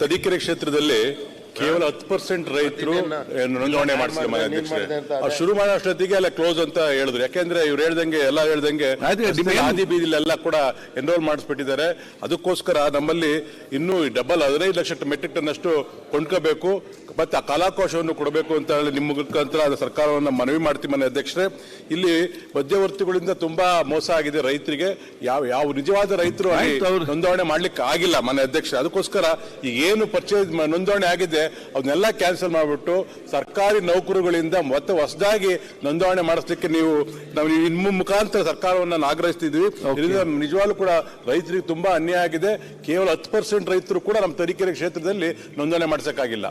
ತರೀಕೆರೆ ಕ್ಷೇತ್ರದಲ್ಲಿ ಕೇವಲ ಹತ್ತು ಪರ್ಸೆಂಟ್ ರೈತರು ನೋಂದಣಿ ಮಾಡ್ಸಿದ್ರು ಮನೆ ಅಧ್ಯಕ್ಷರೇ. ಅವ್ರು ಶುರು ಮಾಡೋ ಅಷ್ಟೊತ್ತಿಗೆ ಎಲ್ಲ ಕ್ಲೋಸ್ ಅಂತ ಹೇಳಿದ್ರು. ಯಾಕೆಂದ್ರೆ ಇವ್ರು ಹೇಳ್ದಂಗೆ ಎಲ್ಲ ಹೇಳ್ದಂಗೆ ಹಾದಿ ಬೀದಿಲೆಲ್ಲ ಕೂಡ ಎನ್ರೋಲ್ ಮಾಡಿಸ್ಬಿಟ್ಟಿದ್ದಾರೆ. ಅದಕ್ಕೋಸ್ಕರ ನಮ್ಮಲ್ಲಿ ಇನ್ನೂ ಡಬಲ್ ಹದಿನೈದು ಲಕ್ಷ ಮೆಟ್ರಿಕ್ ಟನ್ ಅಷ್ಟು ಕೊಂಡ್ಕೋಬೇಕು. ಮತ್ತೆ ಆ ಕಲಾಕೋಶವನ್ನು ಕೊಡಬೇಕು ಅಂತ ಹೇಳಿ ನಿಮ್ಮ ಮುಖಾಂತರ ಸರ್ಕಾರವನ್ನು ಮನವಿ ಮಾಡ್ತೀವಿ ಮನೆ ಅಧ್ಯಕ್ಷರೇ. ಇಲ್ಲಿ ಮಧ್ಯವರ್ತಿಗಳಿಂದ ತುಂಬಾ ಮೋಸ ಆಗಿದೆ ರೈತರಿಗೆ. ಯಾವ ಯಾವ ನಿಜವಾದ ರೈತರು ನೋಂದಣಿ ಮಾಡ್ಲಿಕ್ಕೆ ಆಗಿಲ್ಲ ಮನೆ ಅಧ್ಯಕ್ಷ ಅದಕ್ಕೋಸ್ಕರ ಈ ಏನು ಪರ್ಚೇಸ್ ನೋಂದಣಿ ಆಗಿದೆ ಅದನ್ನೆಲ್ಲ ಕ್ಯಾನ್ಸಲ್ ಮಾಡಿಬಿಟ್ಟು ಸರ್ಕಾರಿ ನೌಕರುಗಳಿಂದ ಮತ್ತೆ ಹೊಸದಾಗಿ ನೋಂದಣಿ ಮಾಡಿಸ್ಲಿಕ್ಕೆ ನೀವು ನಾವು ನಿಮ್ಮ ಮುಖಾಂತರ ಸರ್ಕಾರವನ್ನು ನಾನು ಆಗ್ರಹಿಸ್ತಿದ್ವಿ. ಇದರಿಂದ ನಿಜವಾಗ್ಲೂ ಕೂಡ ರೈತರಿಗೆ ತುಂಬಾ ಅನ್ಯಾಯ ಆಗಿದೆ. ಕೇವಲ ಹತ್ತು ಪರ್ಸೆಂಟ್ ರೈತರು ಕೂಡ ನಮ್ಮ ತರೀಕೆರೆ ಕ್ಷೇತ್ರದಲ್ಲಿ ನೋಂದಣಿ ಮಾಡಿಸಕ್ಕಾಗಿಲ್ಲ.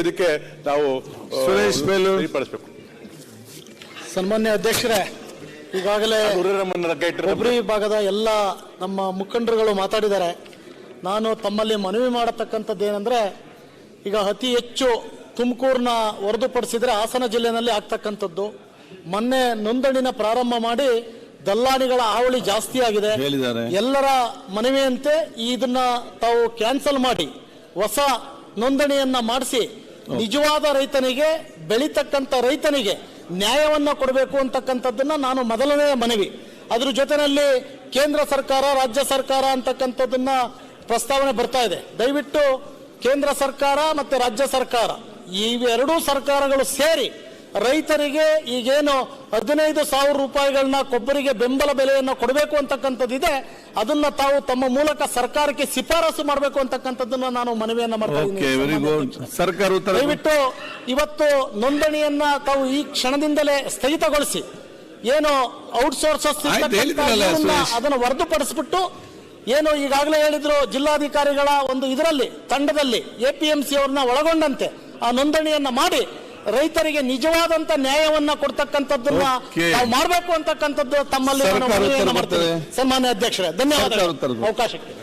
ಇದಕ್ಕೆ ನಾವು ಸುರೇಶ್ ಬೇಲು. ಸರಿಪಡಿಸ್ಬೇಕು. ಸನ್ಮಾನ್ಯ ಅಧ್ಯಕ್ಷರೇ ಈಗಾಗಲೇ ಹುಬ್ರಿ ಭಾಗದ ಎಲ್ಲ ನಮ್ಮ ಮುಖಂಡರುಗಳು ಮಾತಾಡಿದ್ದಾರೆ. ನಾನು ತಮ್ಮಲ್ಲಿ ಮನವಿ ಮಾಡತಕ್ಕಂಥದ್ದು ಏನಂದ್ರೆ ಈಗ ಅತಿ ಹೆಚ್ಚು ತುಮಕೂರನ್ನ ಹೊರತುಪಡಿಸಿದ್ರೆ ಹಾಸನ ಜಿಲ್ಲೆಯಲ್ಲಿ ಆಗ್ತಕ್ಕಂಥದ್ದು. ಮೊನ್ನೆ ನೋಂದಣಿನ ಪ್ರಾರಂಭ ಮಾಡಿ ದಲ್ಲಾಳಿಗಳ ಹಾವಳಿ ಜಾಸ್ತಿ ಆಗಿದೆ. ಹೇಳಿದ್ದಾರೆ. ಎಲ್ಲರ ಮನವಿಯಂತೆ ಇದನ್ನ ತಾವು ಕ್ಯಾನ್ಸಲ್ ಮಾಡಿ ಹೊಸ ನೋಂದಣಿಯನ್ನ ಮಾಡಿಸಿ ನಿಜವಾದ ರೈತನಿಗೆ, ಬೆಳೀತಕ್ಕಂಥ ರೈತನಿಗೆ ನ್ಯಾಯವನ್ನ ಕೊಡಬೇಕು ಅಂತಕ್ಕಂಥದ್ದನ್ನ ನಾನು ಮೊದಲನೆಯ ಮನವಿ. ಅದ್ರ ಜೊತೆಯಲ್ಲಿ ಕೇಂದ್ರ ಸರ್ಕಾರ, ರಾಜ್ಯ ಸರ್ಕಾರ ಅಂತಕ್ಕಂಥದ್ದನ್ನ ಪ್ರಸ್ತಾವನೆ ಬರ್ತಾ ಇದೆ. ದಯವಿಟ್ಟು ಕೇಂದ್ರ ಸರ್ಕಾರ ಮತ್ತೆ ರಾಜ್ಯ ಸರ್ಕಾರ ಇವೆರಡೂ ಸರ್ಕಾರಗಳು ಸೇರಿ ರೈತರಿಗೆ ಈಗೇನು ಹದಿನೈದು ಸಾವಿರ ರೂಪಾಯಿಗಳನ್ನ ಕೊಬ್ಬರಿಗೆ ಬೆಂಬಲ ಬೆಲೆಯನ್ನು ಕೊಡಬೇಕು ಅಂತಕ್ಕಂಥದ್ದಿದೆ ಅದನ್ನ ತಾವು ತಮ್ಮ ಮೂಲಕ ಸರ್ಕಾರಕ್ಕೆ ಶಿಫಾರಸು ಮಾಡಬೇಕು ಅಂತಕ್ಕಂಥದ್ದನ್ನ ನಾನು ಮನವಿಯನ್ನ ಸರ್ಕಾರ ದಯವಿಟ್ಟು ಇವತ್ತು ನೋಂದಣಿಯನ್ನ ತಾವು ಈ ಕ್ಷಣದಿಂದಲೇ ಸ್ಥಗಿತಗೊಳಿಸಿ. ಏನು ಔಟ್ಸೋರ್ಸಸ್. ಅದನ್ನು ಹೊರತುಪಡಿಸ್ಬಿಟ್ಟು ಏನು ಈಗಾಗಲೇ ಹೇಳಿದ್ರು ಜಿಲ್ಲಾಧಿಕಾರಿಗಳ ಒಂದು ಇದರಲ್ಲಿ ತಂಡದಲ್ಲಿ ಎಪಿಎಂಸಿ ಅವ್ರನ್ನ ಒಳಗೊಂಡಂತೆ ಆ ನೋಂದಣಿಯನ್ನ ಮಾಡಿ ರೈತರಿಗೆ ನಿಜವಾದಂತ ನ್ಯಾಯವನ್ನ ಕೊಡ್ತಕ್ಕಂಥದ್ದನ್ನ. ನಾವು ಮಾಡಬೇಕು ಅಂತಕ್ಕಂಥದ್ದು ತಮ್ಮಲ್ಲಿ ಸನ್ಮಾನ್ಯ ಅಧ್ಯಕ್ಷರೇ ಧನ್ಯವಾದಗಳು. ಅವಕಾಶಕ್ಕೆ.